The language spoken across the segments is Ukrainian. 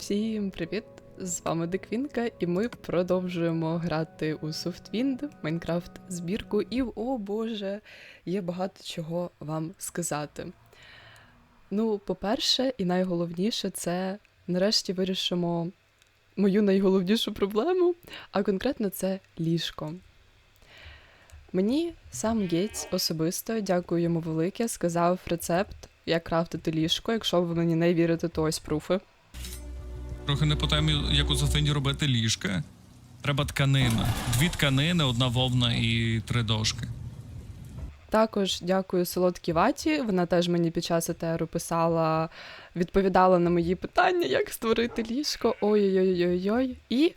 Всім привіт! З вами Деквінка, і ми продовжуємо грати у Softwind, Майнкрафт збірку, і о боже, є багато чого вам сказати. Ну, по-перше, і найголовніше, це нарешті вирішимо мою найголовнішу проблему, а конкретно це ліжко. Мені сам Гейтс особисто, дякую йому велике, сказав рецепт, як крафтити ліжко. Якщо ви мені не вірите, то ось пруфи. Трохи не по темі, як у Софині робити ліжка. Треба тканина. Дві тканини, одна вовна і три дошки. Також дякую солодкій ваті. Вона теж мені під час етеру писала, відповідала на мої питання, як створити ліжко. Ой-ой-ой-ой. І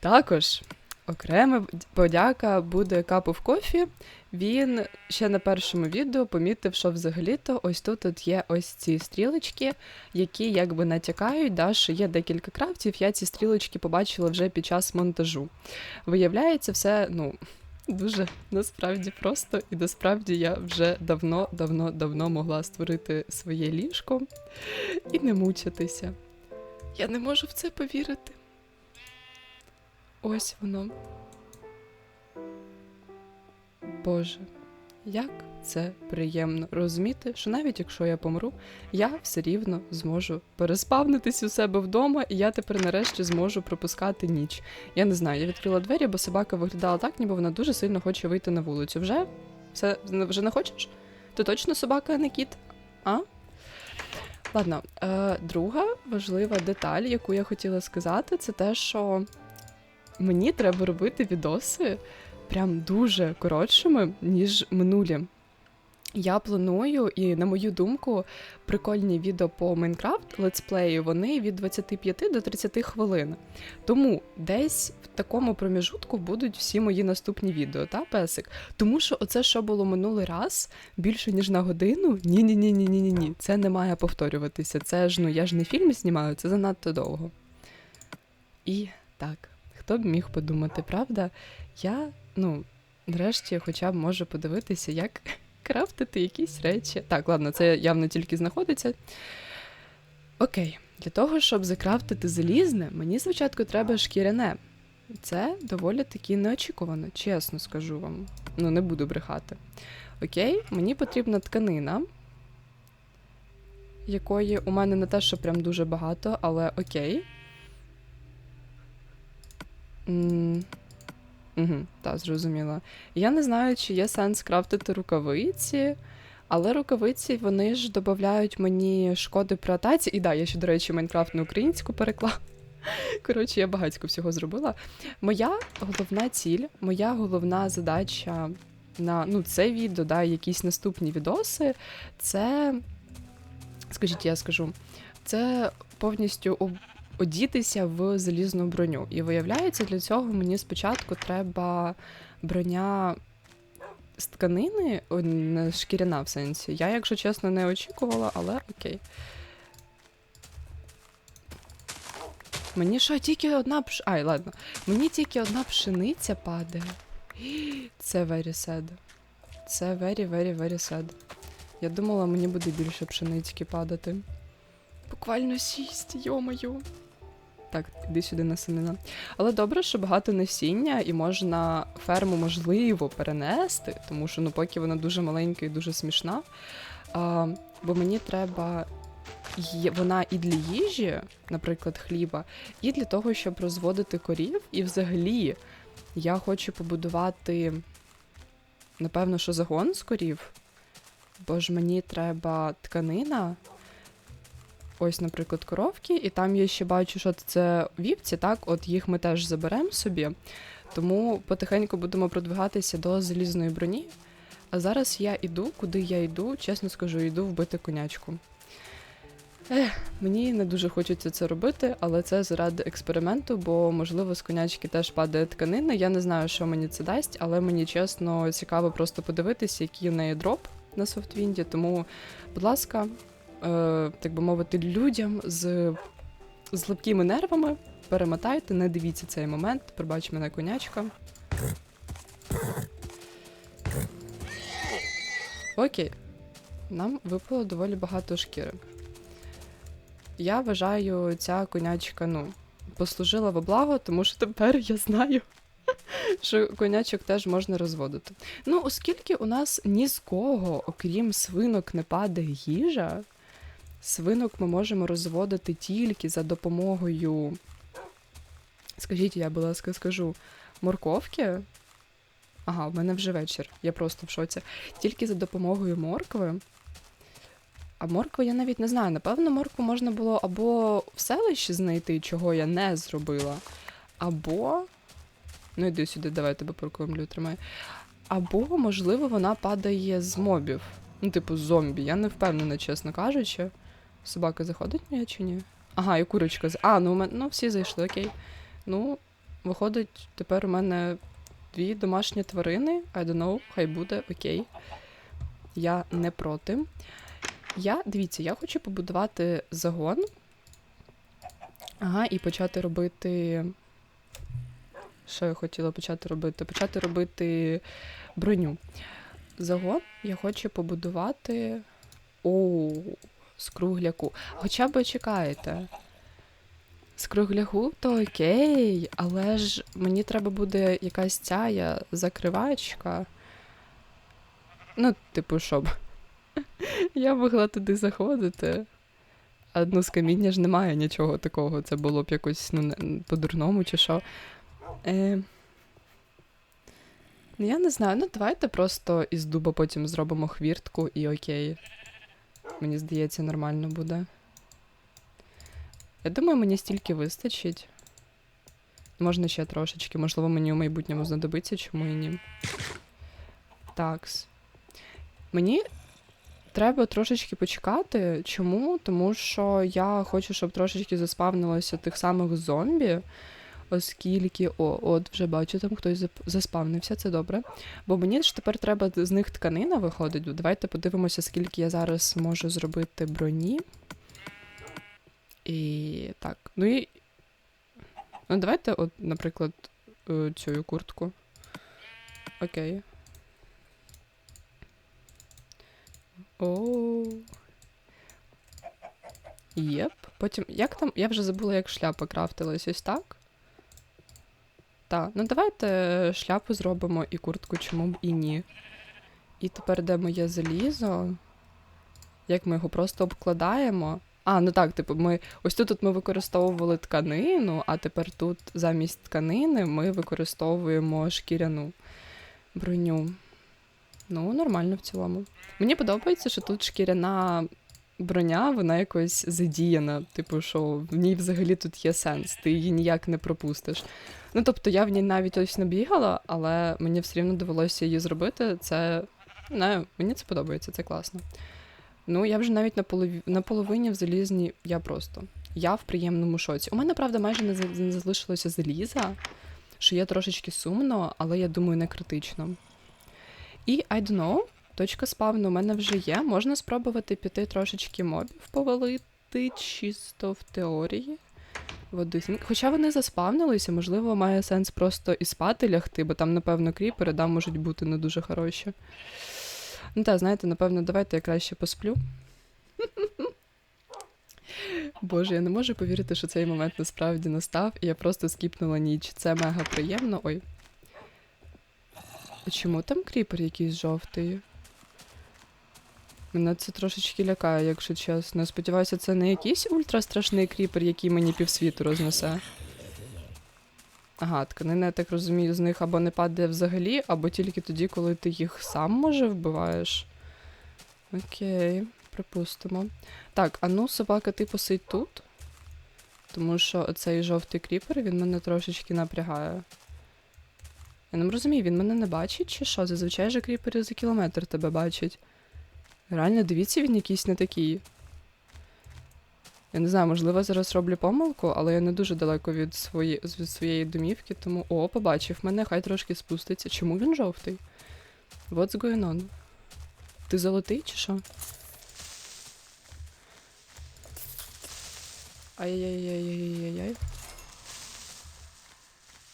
також окрема подяка буде капу в кофі. Він ще на першому відео помітив, що взагалі-то ось тут от є ось ці стрілочки, які якби натякають, да, що є декілька крафтів. Я ці стрілочки побачила вже під час монтажу. Виявляється, все, ну. Дуже насправді просто, і насправді я вже давно, давно, давно могла створити своє ліжко і не мучитися. Я не можу в це повірити. Ось воно. Боже, як це приємно розуміти, що навіть якщо я помру, я все рівно зможу переспавнитись у себе вдома, і я тепер нарешті зможу пропускати ніч. Я не знаю, я відкрила двері, бо собака виглядала так, ніби вона дуже сильно хоче вийти на вулицю. Вже? Все, вже не хочеш? Ти точно собака, а не кіт? А? Ладно, е, друга важлива деталь, яку я хотіла сказати, це те, що мені треба робити відоси прям дуже коротшими, ніж минулі. Я планую, і на мою думку, прикольні відео по Майнкрафт летсплею вони від 25 до 30 хвилин. Тому десь в такому проміжутку будуть всі мої наступні відео, та песик? Тому що оце, що було минулий раз, більше ніж на годину. Ні, ні, ні, ні, ні, ні, ні. Це не має повторюватися. Це ж ну я ж не фільм знімаю, це занадто довго. І так, хто б міг подумати, правда? Я, ну, нарешті, хоча б можу подивитися, як крафтити якісь речі. Так, ладно, це явно тільки знаходиться. Окей, для того, щоб закрафтити залізне, мені спочатку треба шкіряне. Це доволі таки неочікувано, чесно скажу вам. Ну, не буду брехати. Окей, мені потрібна тканина, якої у мене не те, що прям дуже багато, але окей. Угу, так, зрозуміла. Я не знаю, чи є сенс крафтити рукавиці, але рукавиці вони ж додають мені шкоди при атаці. І да, я ще, до речі, Майнкрафт на українську переклала. Коротше, я багатько всього зробила. Моя головна ціль, моя головна задача на ну, це відео, да, якісь наступні відоси, це, скажіть, я скажу, це повністю одітися в залізну броню. І виявляється, для цього мені спочатку треба броня з тканини, не шкіряна в сенсі. Я, якщо чесно, не очікувала, але окей. Мені що, тільки одна пш... Ай, ладно. Мені тільки одна пшениця падає. Це very sad. Це very, very, very sad. Я думала, мені буде більше пшенички падати. Буквально сість, йомаю. Так, іди сюди насинина. Але добре, що багато насіння і можна ферму можливо перенести, тому що ну поки вона дуже маленька і дуже смішна. А, бо мені треба є- вона і для їжі, наприклад, хліба, і для того, щоб розводити корів. І взагалі я хочу побудувати, напевно, що загон з корів. Бо ж мені треба тканина, ось, наприклад, коровки, і там я ще бачу, що це вівці, так, от їх ми теж заберемо собі. Тому потихеньку будемо продвигатися до залізної броні. А зараз я йду, куди я йду, чесно скажу, йду вбити конячку. Ех, мені не дуже хочеться це робити, але це заради експерименту, бо, можливо, з конячки теж падає тканина. Я не знаю, що мені це дасть, але мені чесно цікаво просто подивитися, який в неї дроп на софтвінді. Тому, будь ласка, так би мовити, людям з, з нервами перемотайте, не дивіться цей момент. Пробач мене конячка. Окей. Нам випало доволі багато шкіри. я вважаю, ця конячка, ну, послужила во благо, тому що тепер я знаю, що конячок теж можна розводити. Ну, оскільки у нас ні з кого, окрім свинок, не падає їжа, свинок ми можемо розводити тільки за допомогою. Скажіть, я, будь ласка, скажу, морковки. Ага, в мене вже вечір, я просто в шоці. Тільки за допомогою моркви. А моркви я навіть не знаю. Напевно, моркву можна було або в селищі знайти, чого я не зробила, або. Ну, йди сюди, давай тебе прокормлю, тримай. Або, можливо, вона падає з мобів. Ну, типу, зомбі. Я не впевнена, чесно кажучи. Собака заходить моя чи ні? Ага, і курочка. А, ну у мене ну, всі зайшли, окей. Ну, виходить, тепер у мене дві домашні тварини. I don't know, хай буде, окей. Я не проти. Я, дивіться, я хочу побудувати загон. Ага, і почати робити. Що я хотіла почати робити? Почати робити броню. Загон я хочу побудувати. О, з кругляку. Хоча б чекаєте. З кругляку то окей, але ж мені треба буде якась ця закривачка. Ну, типу, щоб я могла туди заходити. А ну, з каміння ж немає нічого такого. Це було б якось ну, по-дурному чи що. Е... Ну, я не знаю. Ну, давайте просто із дуба потім зробимо хвіртку і окей. Мені здається, нормально буде. Я думаю, мені стільки вистачить. Можна ще трошечки, можливо, мені у майбутньому знадобиться, чому і ні. Такс. Мені треба трошечки почекати. Чому? Тому що я хочу, щоб трошечки заспавнилося тих самих зомбі, оскільки. О, от вже бачу, там хтось заспавнився, це добре. Бо мені ж тепер треба з них тканина виходить. Давайте подивимося, скільки я зараз можу зробити броні. І так. Ну і. Ну, давайте, от, наприклад, е, цю куртку. Окей. О. Єп. Потім. Як там. Я вже забула, як шляпа крафтилась. Ось так. Так, ну давайте шляпу зробимо і куртку, чому б і ні. І тепер де моє залізо. Як ми його просто обкладаємо. А, ну так, типу, ми. Ось тут ми використовували тканину, а тепер тут замість тканини ми використовуємо шкіряну броню. Ну, нормально в цілому. Мені подобається, що тут шкіряна броня, вона якось задіяна. Типу, що в ній взагалі тут є сенс, ти її ніяк не пропустиш. Ну, тобто, я в ній навіть ось не бігала, але мені все рівно довелося її зробити. Це не мені це подобається, це класно. Ну, я вже навіть на, полові... на половині в залізні, я просто. Я в приємному шоці. У мене, правда, майже не, не залишилося заліза, що є трошечки сумно, але я думаю, не критично. І I don't know, точка спавну у мене вже є. Можна спробувати піти трошечки мобів повалити, чисто в теорії. Води. Хоча вони заспавнилися, можливо, має сенс просто і спати лягти, бо там, напевно, кріпери да, можуть бути не дуже хороші. Ну так, знаєте, напевно, давайте я краще посплю. Боже, я не можу повірити, що цей момент насправді настав, і я просто скіпнула ніч. Це мега приємно. Ой. А чому там кріпер якийсь жовтий? Мене це трошечки лякає, якщо чесно. Сподіваюся, це не якийсь ультрастрашний кріпер, який мені півсвіту рознесе. Ага, тканина, я так розумію, з них або не падає взагалі, або тільки тоді, коли ти їх сам може вбиваєш. Окей, припустимо. Так, а ну, собака, ти посидь тут. Тому що оцей жовтий кріпер, він мене трошечки напрягає. Я не розумію, він мене не бачить чи що? Зазвичай же кріпери за кілометр тебе бачать. Реально, дивіться, він якийсь не такий. Я не знаю, можливо, зараз роблю помилку, але я не дуже далеко від, свої, від своєї домівки, тому. О, побачив мене, хай трошки спуститься. Чому він жовтий? What's going on? Ти золотий чи що? Ай-яй-яй-яй-яй-яй.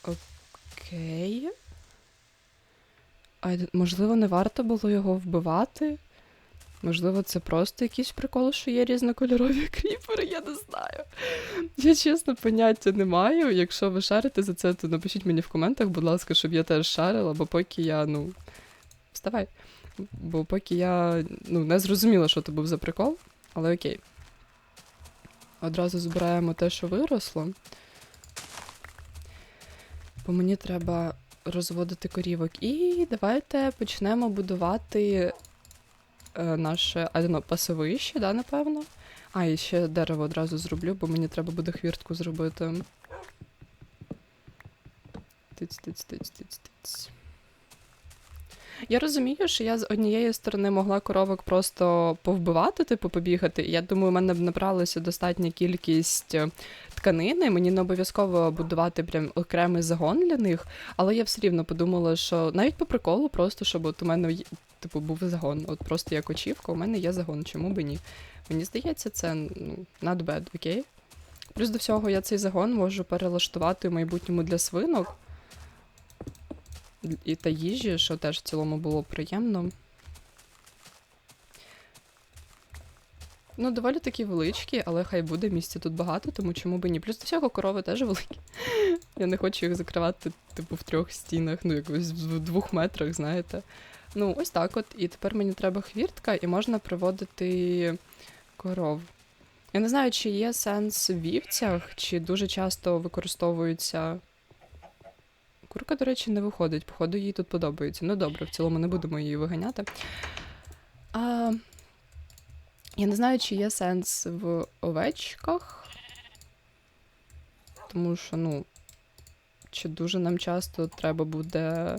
Окей. А, можливо, не варто було його вбивати? Можливо, це просто якийсь прикол, що є різнокольорові кріпери, я не знаю. Я чесно поняття не маю. Якщо ви шарите за це, то напишіть мені в коментах, будь ласка, щоб я теж шарила, бо поки я, ну. Вставай. Бо поки я ну, не зрозуміла, що це був за прикол, але окей. Одразу збираємо те, що виросло. Бо мені треба розводити корівок. І давайте почнемо будувати наше I don't пасовище, да, напевно. А, і ще дерево одразу зроблю, бо мені треба буде хвіртку зробити. Тиць, тиць, тиць, тиць, тиць. Я розумію, що я з однієї сторони могла коровок просто повбивати, типу побігати. Я думаю, у мене б набралася достатня кількість е, тканини. Мені не обов'язково будувати прям окремий загон для них. Але я все рівно подумала, що навіть по приколу, просто щоб от у мене типу був загон. От просто як очівка, у мене є загон, чому би ні? Мені здається, це ну, not bad, окей? Плюс до всього я цей загон можу перелаштувати в майбутньому для свинок. І та їжі, що теж в цілому було приємно. Ну, доволі такі величкі, але хай буде місця тут багато, тому чому би ні. Плюс до всього корови теж великі. Я не хочу їх закривати, типу, в трьох стінах, ну, якось в двох метрах, знаєте. Ну, ось так от. І тепер мені треба хвіртка, і можна приводити коров. Я не знаю, чи є сенс в вівцях, чи дуже часто використовуються. Курка, до речі, не виходить. Походу, їй тут подобається. Ну добре, в цілому не будемо її виганяти. А, я не знаю, чи є сенс в овечках. Тому що, ну, чи дуже нам часто треба буде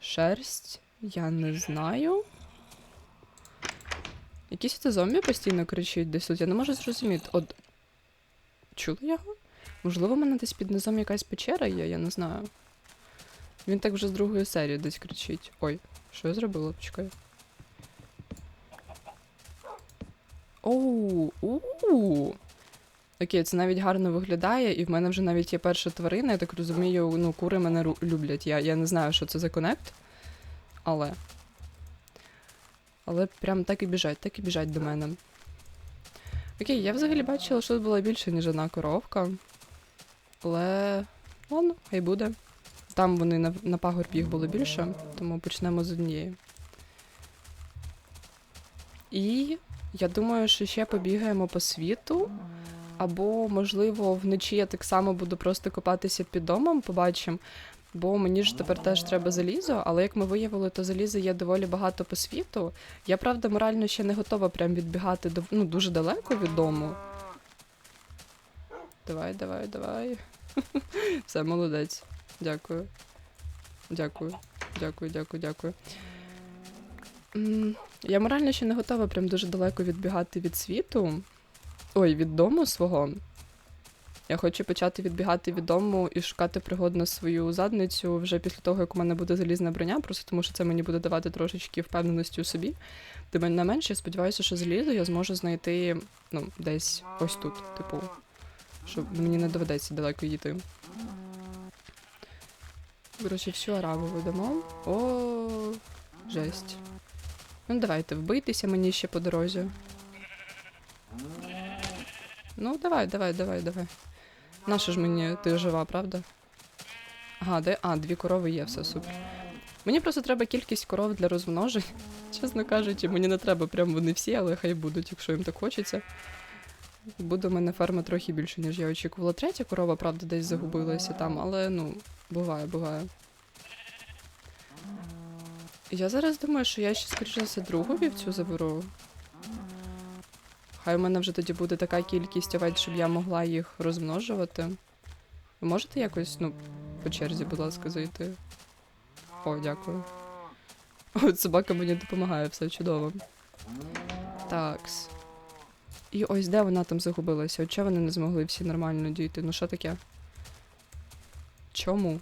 шерсть, я не знаю. Якийсь це зомбі постійно кричить десь тут. Я не можу зрозуміти. От. Чули його? Можливо, в мене десь під низом якась печера є, я не знаю. Він так вже з другої серії десь кричить. Ой, що я зробила? Почекай. Оу, у. Окей, це навіть гарно виглядає, і в мене вже навіть є перша тварина, я так розумію, ну, кури мене люблять. Я, я не знаю, що це за конект, але. Але прям так і біжать, так і біжать до мене. Окей, я взагалі бачила, що тут була більше, ніж одна коровка. Але. Ладно, хай буде. Там вони на, на пагорбі їх було більше, тому почнемо з однієї. І я думаю, що ще побігаємо по світу. Або, можливо, вночі я так само буду просто копатися під домом, побачимо. Бо мені ж тепер теж треба залізо, але як ми виявили, то заліза є доволі багато по світу. Я, правда, морально ще не готова прям відбігати до, ну, дуже далеко від дому. Давай, давай, давай. Все, молодець. Дякую. Дякую. Дякую, дякую, дякую. Я морально ще не готова прям дуже далеко відбігати від світу. Ой, від дому свого. Я хочу почати відбігати від дому і шукати пригод на свою задницю вже після того, як у мене буде залізна броня, просто тому що це мені буде давати трошечки впевненості у собі. Тим не менше, я сподіваюся, що залізо я зможу знайти ну, десь ось тут, типу, щоб мені не доведеться далеко йти. Коротше, всю араву видамо. О, жесть. Ну, давайте, вбийтеся мені ще по дорозі. Ну, давай, давай, давай, давай. Наша ж мені ти жива, правда? Ага, де? А, дві корови є, все супер. Мені просто треба кількість коров для розмножень. Чесно кажучи, мені не треба прям вони всі, але хай будуть, якщо їм так хочеться. Буде в мене ферма трохи більше, ніж я очікувала. Третя корова, правда, десь загубилася там, але ну, буває, буває. Я зараз думаю, що я ще, скоріше за другу вівцю заберу. Хай у мене вже тоді буде така кількість овець, щоб я могла їх розмножувати. Ви можете якось, ну, по черзі, будь ласка, зайти? О, дякую. О, собака мені допомагає, все чудово. Такс. І ось де вона там загубилася? От чого вони не змогли всі нормально дійти? Ну що таке? Чому?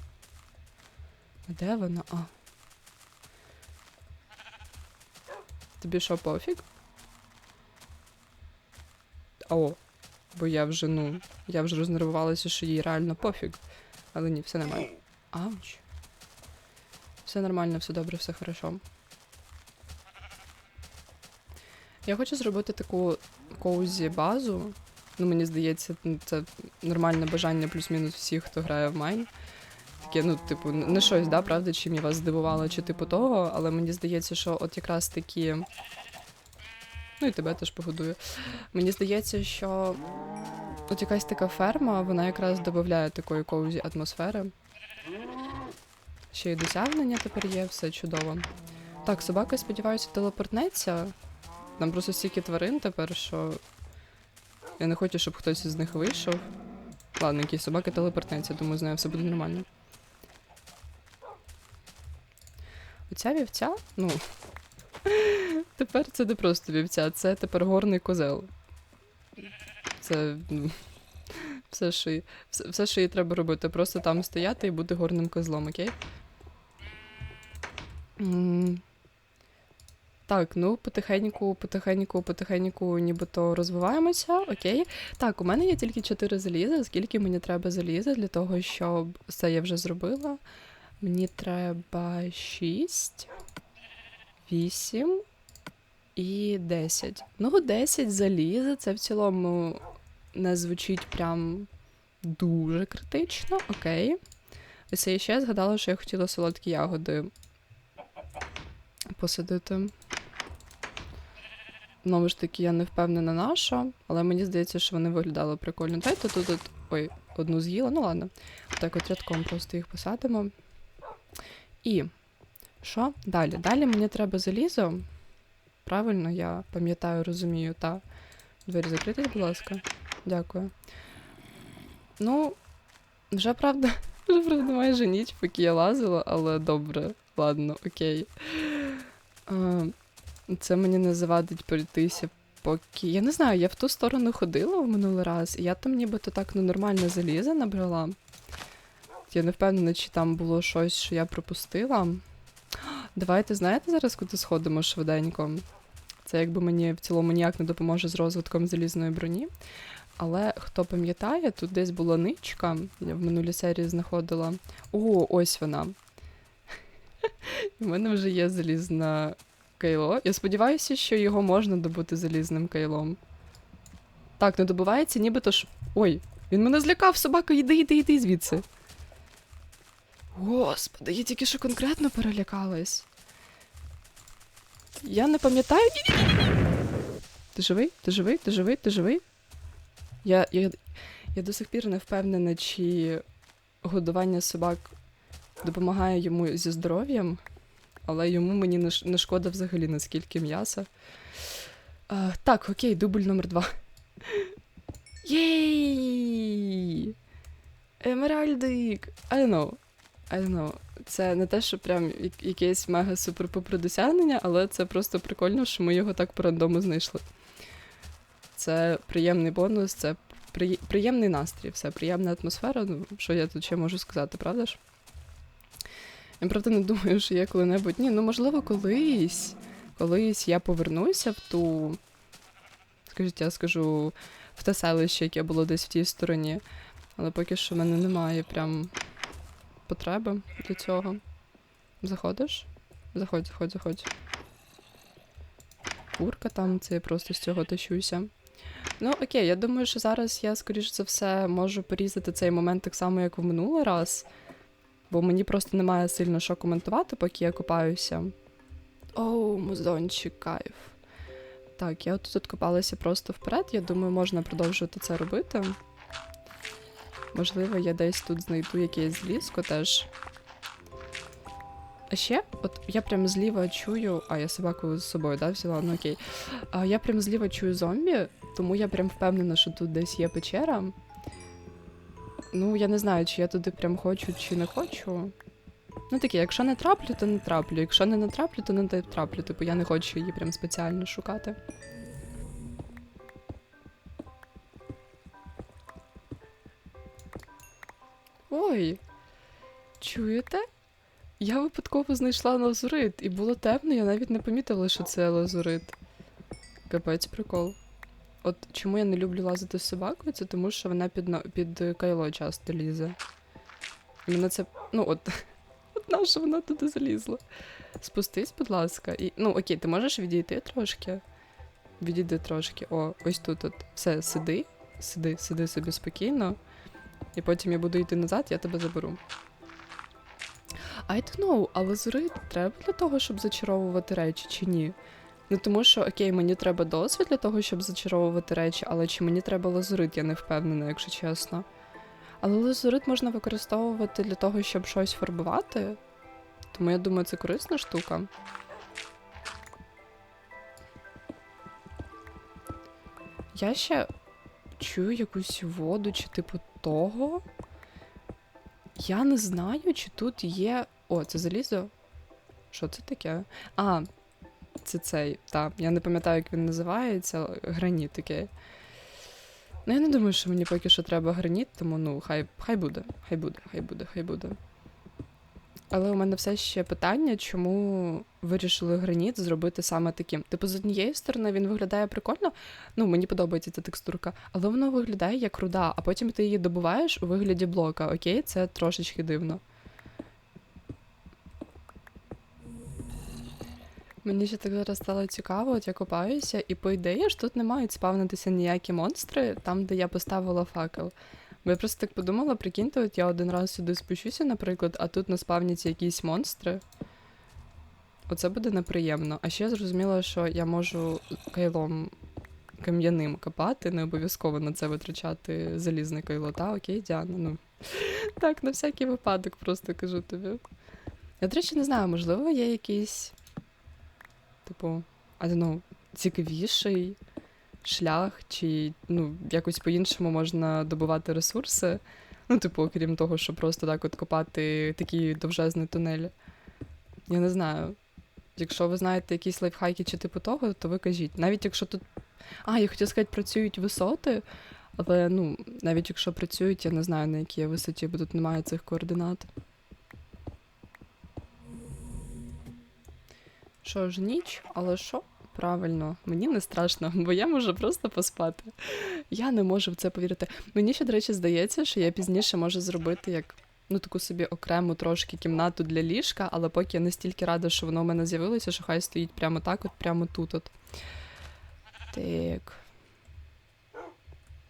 Де вона? А. Тобі що, пофіг? О, бо я вже, ну, я вже рознервувалася, що їй реально пофіг. Але ні, все нормально. Ауч. Все нормально, все добре, все хорошо. Я хочу зробити таку коузі базу. Ну, мені здається, це нормальне бажання плюс-мінус всіх, хто грає в Майн. Таке, ну, типу, не щось, да, правда, чим я вас здивувала, чи типу того, але мені здається, що от якраз такі. Ну і тебе теж погодую. Мені здається, що от якась така ферма, вона якраз додає такої коузі атмосфери. Ще й досягнення тепер є, все чудово. Так, собака, сподіваюся, телепортнеться. Там просто стільки тварин тепер, що я не хочу, щоб хтось із них вийшов. Ладно, який собака телепортнеться, думаю, з нею все буде нормально. Оця вівця, ну. Тепер це не просто вівця, це тепер горний козел. Це. ну, Все, що їй, все, все, що їй треба робити, просто там стояти і бути горним козлом, окей? Так, ну потихеньку, потихеньку, потихеньку нібито розвиваємося, окей. Так, у мене є тільки 4 заліза. Скільки мені треба заліза для того, щоб це я вже зробила? Мені треба 6, 8 і 10. Ну, 10 заліза, це в цілому не звучить прям дуже критично, окей. Ось я ще згадала, що я хотіла солодкі ягоди посадити. Знову ж таки, я не впевнена на що, але мені здається, що вони виглядали прикольно. Дайте тут, ой, одну з'їла, ну ладно. Так, от рядком просто їх посадимо. І що? Далі? Далі мені треба залізо. Правильно, я пам'ятаю, розумію, та. Двері закритись, будь ласка. Дякую. Ну, вже правда, вже правда майже ніч, поки я лазила, але добре, ладно, окей. Це мені не завадить пройтися, поки. Я не знаю, я в ту сторону ходила в минулий раз, і я там нібито так ну, нормально заліза набрала. Я не впевнена, чи там було щось, що я пропустила. Давайте, знаєте, зараз куди сходимо швиденько. Це якби мені в цілому ніяк не допоможе з розвитком залізної броні. Але хто пам'ятає, тут десь була ничка, я в минулій серії знаходила. О, ось вона. У мене вже є залізне кайло. Я сподіваюся, що його можна добути залізним кайлом. Так, не добувається, нібито ж. Ой, він мене злякав, собака, йди, йди, йди звідси. Господи, я тільки що конкретно перелякалась. Я не пам'ятаю. Ти живий? Ти живий? Ти живий? Ти живий? Я, я, я до сих пір не впевнена, чи годування собак допомагає йому зі здоров'ям, але йому мені не, шкода взагалі наскільки м'яса. А, так, окей, дубль номер два. Єй! Емеральдик! I don't know. I don't know. Це не те, що прям якесь мега супер попри досягнення, але це просто прикольно, що ми його так по рандому знайшли. Це приємний бонус, це при... приємний настрій, все, приємна атмосфера. Ну, що я тут ще можу сказати, правда ж? Я правда не думаю, що я коли-небудь. Ні, ну можливо, колись. Колись я повернуся в ту. Скажіть, я скажу, в те селище, яке було десь в тій стороні. Але поки що в мене немає прям потреби для цього. Заходиш? Заходь, заходь, заходь. Курка там, це я просто з цього тащуся. Ну, окей, я думаю, що зараз я, скоріш за все, можу порізати цей момент так само, як в минулий раз. Бо мені просто немає сильно що коментувати, поки я копаюся. Оу, музончик, кайф. Так, я тут копалася просто вперед. Я думаю, можна продовжувати це робити. Можливо, я десь тут знайду якесь злізко теж. А ще, от я прям зліва чую. А, я собаку з собою, да, взяла? Ну окей. А, я прям зліва чую зомбі, тому я прям впевнена, що тут десь є печера. Ну, я не знаю, чи я туди прям хочу, чи не хочу. Ну таке, якщо не траплю, то не траплю. Якщо не натраплю, то не траплю. Типу, я не хочу її прям спеціально шукати. Ой, чуєте? Я випадково знайшла лазурит, і було темно, я навіть не помітила, що це лазурит. Капець прикол. От чому я не люблю лазити з собакою, це тому, що вона під, під кайло часто лізе. І мене це. Ну, от. От наша вона туди залізла. Спустись, будь ласка. І, ну, окей, ти можеш відійти трошки? Відійди трошки. О, ось тут. От. Все, сиди, сиди, сиди собі спокійно. І потім я буду йти назад, я тебе заберу. I don't know, але зори треба для того, щоб зачаровувати речі, чи ні? Ну тому що, окей, мені треба досвід для того, щоб зачаровувати речі, але чи мені треба лазурит, я не впевнена, якщо чесно. Але лазурит можна використовувати для того, щоб щось фарбувати. Тому я думаю, це корисна штука. Я ще чую якусь воду чи типу того. Я не знаю, чи тут є. О, це залізо? Що це таке? А, це цей, так. Я не пам'ятаю, як він називається. Граніт такий. Ну, я не думаю, що мені поки що треба граніт, тому ну, хай, хай буде, хай буде, хай буде, хай буде. Але у мене все ще питання, чому вирішили граніт зробити саме таким. Типу, з однієї сторони він виглядає прикольно, ну мені подобається ця текстурка, але воно виглядає як руда, а потім ти її добуваєш у вигляді блока. Окей, це трошечки дивно. Мені ще так зараз стало цікаво, от я копаюся, і по ідеї ж тут не мають спавнитися ніякі монстри там, де я поставила факел. Бо я просто так подумала, прикиньте, от я один раз сюди спущуся, наприклад, а тут наспавняться якісь монстри. Оце буде неприємно. А ще я зрозуміла, що я можу кайлом кам'яним копати, не обов'язково на це витрачати залізне кайло. Та, окей, Діана, ну. Так, на всякий випадок просто кажу тобі. Я, до речі, не знаю, можливо, є якийсь, типу, I don't know, цікавіший шлях, чи ну, якось по-іншому можна добувати ресурси. Ну, типу, окрім того, що просто так от копати такі довжезні тунелі. Я не знаю. Якщо ви знаєте якісь лайфхаки чи типу того, то ви кажіть. Навіть якщо тут. А, я хотіла сказати, працюють висоти, але ну, навіть якщо працюють, я не знаю на якій висоті, бо тут немає цих координат. Що ж, ніч, але що? Правильно, мені не страшно, бо я можу просто поспати. Я не можу в це повірити. Мені ще, до речі, здається, що я пізніше можу зробити як ну таку собі окрему трошки кімнату для ліжка, але поки я настільки рада, що воно в мене з'явилося, що хай стоїть прямо так, от прямо тут. От. Так.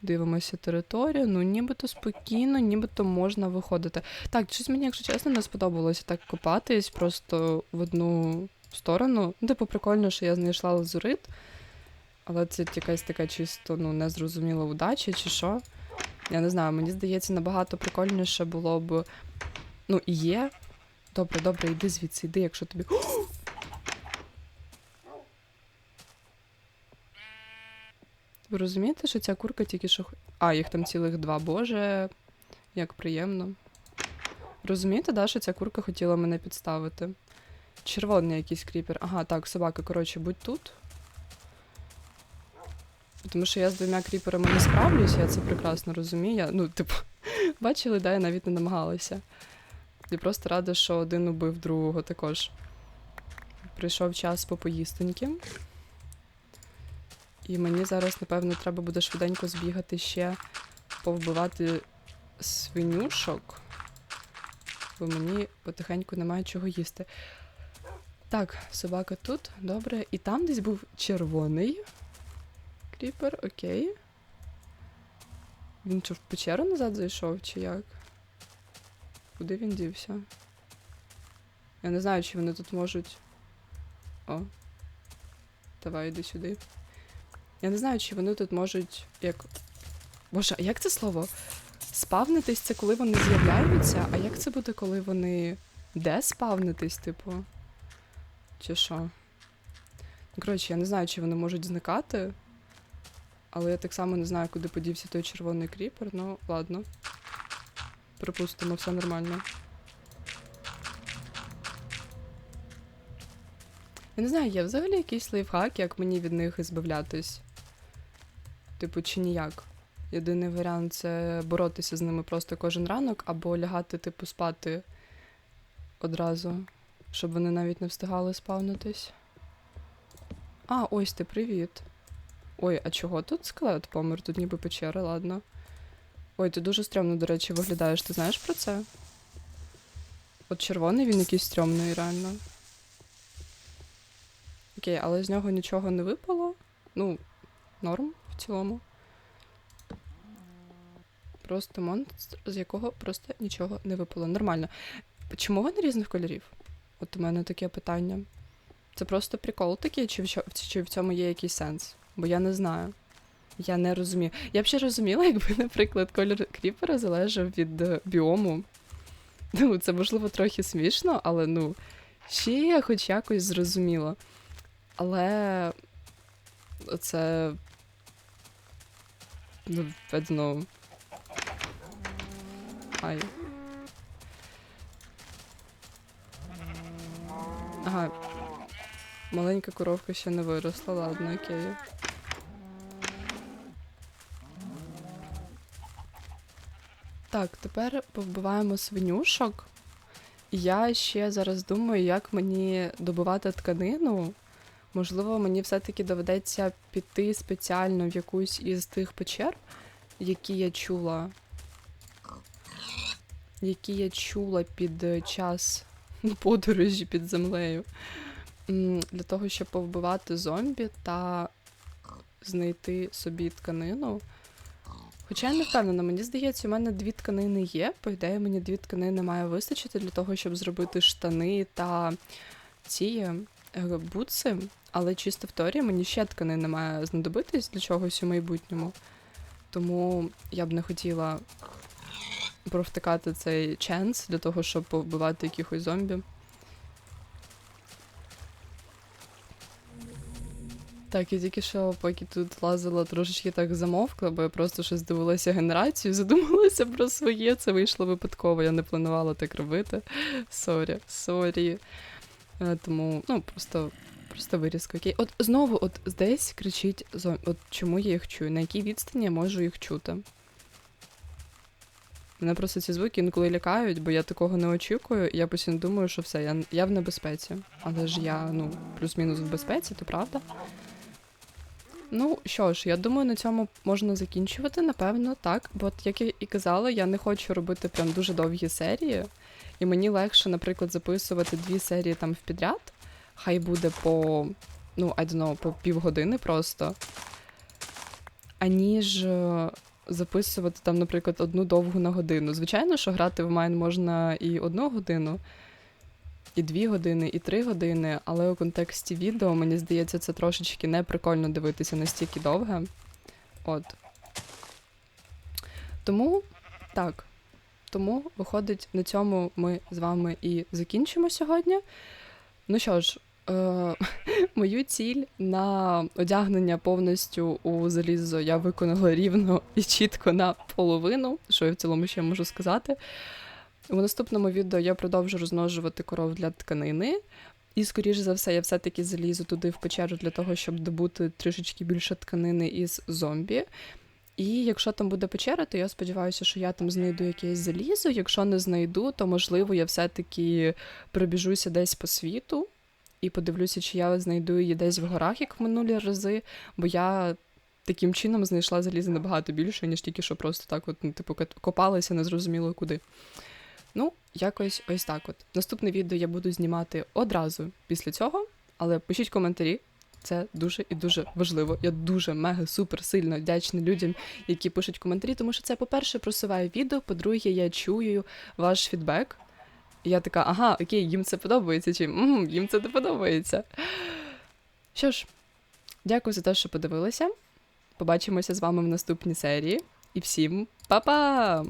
Дивимося територію. Ну, нібито спокійно, нібито можна виходити. Так, щось мені, якщо чесно, не сподобалося так копатись просто в одну сторону. Ну, типу, прикольно, що я знайшла лазурит, але це якась така чисто ну, незрозуміла удача чи що. Я не знаю, мені здається, набагато прикольніше було б. Ну, і є. Добре, добре, йди звідси, йди, якщо тобі. Ви розумієте, що ця курка тільки що. А, їх там цілих два. Боже, як приємно. Розумієте, да, що ця курка хотіла мене підставити? Червоний якийсь кріпер. Ага, так, собака, коротше, будь тут. Тому що я з двома кріперами не справлюсь, я це прекрасно розумію. Я, ну, типу, бачили, да, я навіть не намагалася. Я просто рада, що один убив другого також. Прийшов час по поїстоньки. І мені зараз, напевно, треба буде швиденько збігати ще повбивати свинюшок, бо мені потихеньку немає чого їсти. Так, собака тут, добре. І там десь був червоний кріпер, окей. Він що в печеру назад зайшов, чи як? Куди він дівся? Я не знаю, чи вони тут можуть. О. Давай, йди сюди. Я не знаю, чи вони тут можуть як. Боже, а як це слово? Спавнитись це коли вони з'являються, а як це буде, коли вони де спавнитись, типу? Чи що? Коротше, я не знаю, чи вони можуть зникати. Але я так само не знаю, куди подівся той червоний кріпер, ну ладно. Припустимо, все нормально. Я не знаю, є взагалі якийсь лайфхак, як мені від них збавлятись? Типу, чи ніяк? Єдиний варіант це боротися з ними просто кожен ранок, або лягати, типу, спати одразу, щоб вони навіть не встигали спавнитись. А, ось ти, привіт. Ой, а чого тут скелет помер? Тут ніби печера, ладно. Ой, ти дуже стрьомно, до речі, виглядаєш. Ти знаєш про це? От червоний він якийсь стрьомний, реально. Окей, але з нього нічого не випало. Ну, норм в цілому. Просто монстр, з якого просто нічого не випало. Нормально. Чому вони різних кольорів? От у мене таке питання. Це просто прикол такий, чи в, чи в цьому є якийсь сенс? Бо я не знаю. Я не розумію. Я б ще розуміла, якби, наприклад, кольор кріпера залежав від е, біому. Ну, це можливо трохи смішно, але ну, ще я хоч якось зрозуміла. Але це. Ну, know. Ай. Ага. Маленька коровка ще не виросла, ладно, окей. Так, тепер повбиваємо свинюшок. Я ще зараз думаю, як мені добувати тканину. Можливо, мені все-таки доведеться піти спеціально в якусь із тих печер, які я чула. Які я чула під е, подорожі під землею. Для того, щоб повбивати зомбі та знайти собі тканину. Хоча я не впевнена, мені здається, у мене дві тканини є. По ідеї, мені дві тканини має вистачити для того, щоб зробити штани та ці е, бутси. Але чисто в теорії мені ще тканини має знадобитись для чогось у майбутньому. Тому я б не хотіла провтикати цей ченс для того, щоб повбивати якихось зомбі. Так, я тільки що, поки тут лазила, трошечки так замовкла, бо я просто щось дивилася генерацію, задумалася про своє. Це вийшло випадково, я не планувала так робити. Сорі, сорі. Е, Тому, ну, просто, просто вирізка. Окей. От знову, от десь кричить зомбі. От чому я їх чую? На якій відстані я можу їх чути? Мене просто ці звуки інколи лякають, бо я такого не очікую, і я постійно думаю, що все, я, я в небезпеці. Але ж я, ну, плюс-мінус в безпеці, то правда? Ну що ж, я думаю, на цьому можна закінчувати, напевно, так. Бо, як я і казала, я не хочу робити прям дуже довгі серії, і мені легше, наприклад, записувати дві серії там в підряд. Хай буде по, ну, I don't know, по півгодини просто. Аніж е, записувати там, наприклад, одну довгу на годину. Звичайно, що грати в Майн можна і одну годину, і дві години, і три години, але у контексті відео, мені здається, це трошечки не прикольно дивитися настільки довге. От. Тому так. Тому, виходить, на цьому ми з вами і закінчимо сьогодні. Ну що ж, е- мою ціль на одягнення повністю у залізо я виконала рівно і чітко на половину, що я в цілому ще можу сказати. У наступному відео я продовжу розмножувати коров для тканини. І, скоріш за все, я все-таки залізу туди в печеру для того, щоб добути трішечки більше тканини із зомбі. І якщо там буде печера, то я сподіваюся, що я там знайду якесь залізо. Якщо не знайду, то можливо я все-таки пробіжуся десь по світу і подивлюся, чи я знайду її десь в горах, як в минулі рази, бо я таким чином знайшла залізо набагато більше, ніж тільки що просто так, от, ну, типу, копалася незрозуміло куди. Ну, якось ось так от. Наступне відео я буду знімати одразу після цього, але пишіть коментарі. Це дуже і дуже важливо. Я дуже мега супер сильно вдячна людям, які пишуть коментарі, тому що це, по-перше, просуває відео, по-друге, я чую ваш фідбек. І я така, ага, окей, їм це подобається, чи «Мгм, їм це не подобається. Що ж, дякую за те, що подивилися. Побачимося з вами в наступній серії. І всім па-па!